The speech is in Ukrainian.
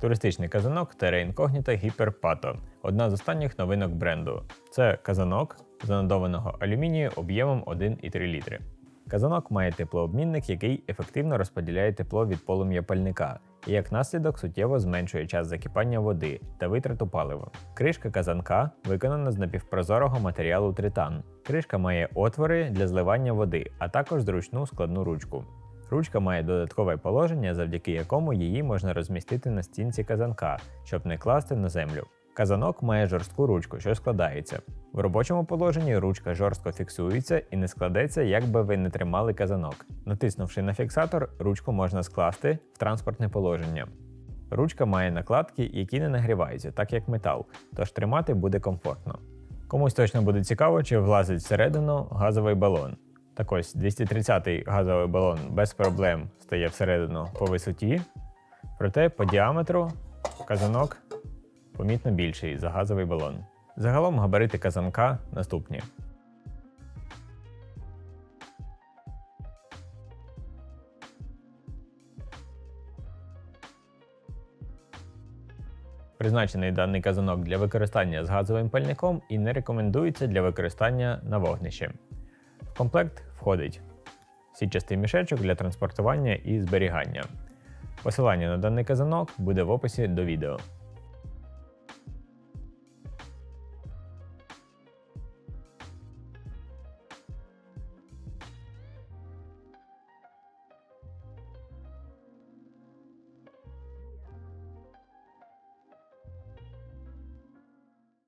Туристичний казанок Terra Incognita Pato – одна з останніх новинок бренду. Це казанок з анодованого алюмінію об'ємом 1,3 літри. Казанок має теплообмінник, який ефективно розподіляє тепло від полум'я пальника і як наслідок суттєво зменшує час закипання води та витрату палива. Кришка казанка виконана з напівпрозорого матеріалу тритан. Кришка має отвори для зливання води, а також зручну складну ручку. Ручка має додаткове положення, завдяки якому її можна розмістити на стінці казанка, щоб не класти на землю. Казанок має жорстку ручку, що складається. В робочому положенні ручка жорстко фіксується і не складеться, як би ви не тримали казанок. Натиснувши на фіксатор, ручку можна скласти в транспортне положення. Ручка має накладки, які не нагріваються, так як метал, тож тримати буде комфортно. Комусь точно буде цікаво, чи влазить всередину газовий балон. Так ось 230-й газовий балон без проблем стає всередину по висоті, проте по діаметру казанок помітно більший за газовий балон. Загалом габарити казанка наступні. Призначений даний казанок для використання з газовим пальником і не рекомендується для використання на вогнище. В комплект входить сітчастий мішечок для транспортування і зберігання. Посилання на даний казанок буде в описі до відео.